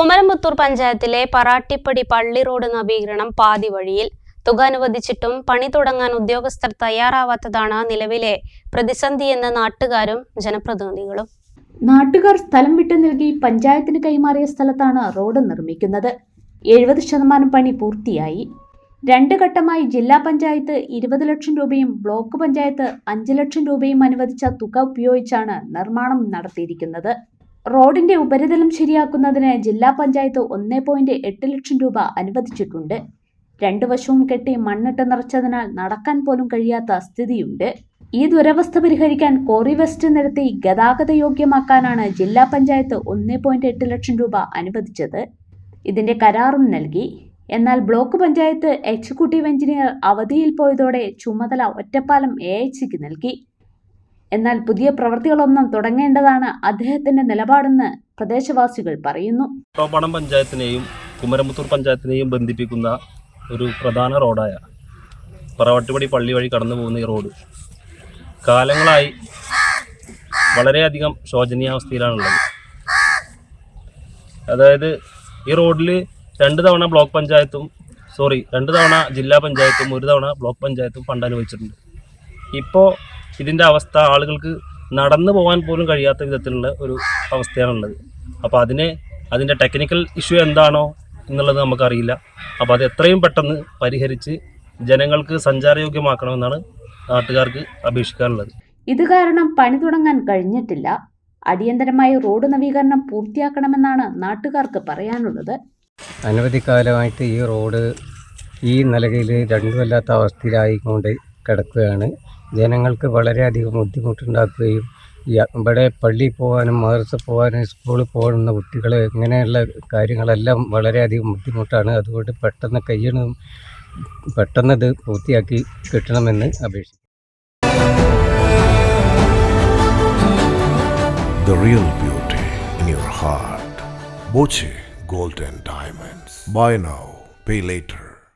കുമരമ്പത്തൂർ പഞ്ചായത്തിലെ പറാട്ടിപ്പടി പള്ളി റോഡ് നവീകരണം പാതി വഴിയിൽ. തുക അനുവദിച്ചിട്ടും പണി തുടങ്ങാൻ ഉദ്യോഗസ്ഥർ തയ്യാറാവാത്തതാണ് നിലവിലെ പ്രതിസന്ധിയെന്ന് നാട്ടുകാരും ജനപ്രതിനിധികളും. നാട്ടുകാർ സ്ഥലം വിട്ടു നൽകി പഞ്ചായത്തിന് കൈമാറിയ സ്ഥലത്താണ് റോഡ് നിർമ്മിക്കുന്നത്. എഴുപത് ശതമാനം പണി പൂർത്തിയായി. രണ്ട് ഘട്ടമായി ജില്ലാ പഞ്ചായത്ത് ഇരുപത് ലക്ഷം രൂപയും ബ്ലോക്ക് പഞ്ചായത്ത് അഞ്ച് ലക്ഷം രൂപയും അനുവദിച്ച തുക ഉപയോഗിച്ചാണ് നിർമ്മാണം നടത്തിയിരിക്കുന്നത്. റോഡിന്റെ ഉപരിതലം ശരിയാക്കുന്നതിന് ജില്ലാ പഞ്ചായത്ത് ഒന്നേ പോയിന്റ് എട്ട് ലക്ഷം രൂപ അനുവദിച്ചിട്ടുണ്ട്. രണ്ടു വശവും കെട്ടി മണ്ണിട്ട് നിറച്ചതിനാൽ നടക്കാൻ പോലും കഴിയാത്ത സ്ഥിതിയുണ്ട്. ഈ ദുരവസ്ഥ പരിഹരിക്കാൻ കോറി വെസ്റ്റ് നിരത്തി ഗതാഗത യോഗ്യമാക്കാനാണ് ജില്ലാ പഞ്ചായത്ത് ഒന്നേ പോയിന്റ് എട്ട് ലക്ഷം രൂപ അനുവദിച്ചത്. ഇതിന്റെ കരാറും നൽകി. എന്നാൽ ബ്ലോക്ക് പഞ്ചായത്ത് എക്സിക്യൂട്ടീവ് എഞ്ചിനീയർ അവധിയിൽ പോയതോടെ ചുമതല ഒറ്റപ്പാലം എ നൽകി. എന്നാൽ പുതിയ പ്രവൃത്തികളൊന്നും തുടങ്ങേണ്ടതാണ് അദ്ദേഹത്തിന്റെ നിലപാടെന്ന് പ്രദേശവാസികൾ പറയുന്നു. കോപ്പാടം പഞ്ചായത്തിനെയും കുമരമുത്തൂർ പഞ്ചായത്തിനെയും ബന്ധിപ്പിക്കുന്ന ഒരു പ്രധാന റോഡായ പറവട്ടുപടി പള്ളി വഴി കടന്നു പോകുന്ന ഈ റോഡ് കാലങ്ങളായി വളരെയധികം ശോചനീയാവസ്ഥയിലാണുള്ളത്. അതായത് ഈ റോഡിൽ രണ്ട് തവണ ബ്ലോക്ക് പഞ്ചായത്തും സോറി രണ്ട് തവണ ജില്ലാ പഞ്ചായത്തും ഒരു തവണ ബ്ലോക്ക് പഞ്ചായത്തും ഫണ്ട് അനുവദിച്ചിട്ടുണ്ട്. ഇപ്പോൾ ഇതിന്റെ അവസ്ഥ ആളുകൾക്ക് നടന്നു പോകാൻ പോലും കഴിയാത്ത വിധത്തിലുള്ള ഒരു അവസ്ഥയാണുള്ളത്. അപ്പോൾ അതിനെ അതിന്റെ ടെക്നിക്കൽ ഇഷ്യൂ എന്താണോ എന്നുള്ളത് നമുക്കറിയില്ല. അപ്പോൾ അത് എത്രയും പെട്ടെന്ന് പരിഹരിച്ച് ജനങ്ങൾക്ക് സഞ്ചാരയോഗ്യമാക്കണമെന്നാണ് നാട്ടുകാർക്ക് അപേക്ഷിക്കാനുള്ളത്. ഇത് കാരണം പണി തുടങ്ങാൻ കഴിഞ്ഞിട്ടില്ല. അടിയന്തരമായി റോഡ് നവീകരണം പൂർത്തിയാക്കണമെന്നാണ് നാട്ടുകാർക്ക് പറയാനുള്ളത്. അനവധി കാലമായിട്ട് ഈ റോഡ് ഈ നിലയിൽ രണ്ടുമല്ലാത്ത അവസ്ഥയിലായിക്കൊണ്ട് കിടക്കുകയാണ്. ജനങ്ങൾക്ക് വളരെയധികം ബുദ്ധിമുട്ടുണ്ടാക്കുകയും ഇവിടെ പള്ളിയിൽ പോകാനും മദർസ പോകാനും സ്കൂളിൽ പോകുന്ന കുട്ടികൾ ഇങ്ങനെയുള്ള കാര്യങ്ങളെല്ലാം വളരെയധികം ബുദ്ധിമുട്ടാണ്. അതുകൊണ്ട് പെട്ടെന്ന് കഴിയണം പെട്ടെന്ന് ഇത് പൂർത്തിയാക്കി കിട്ടണമെന്ന് അപേക്ഷിക്കുന്നു. The real beauty in your heart.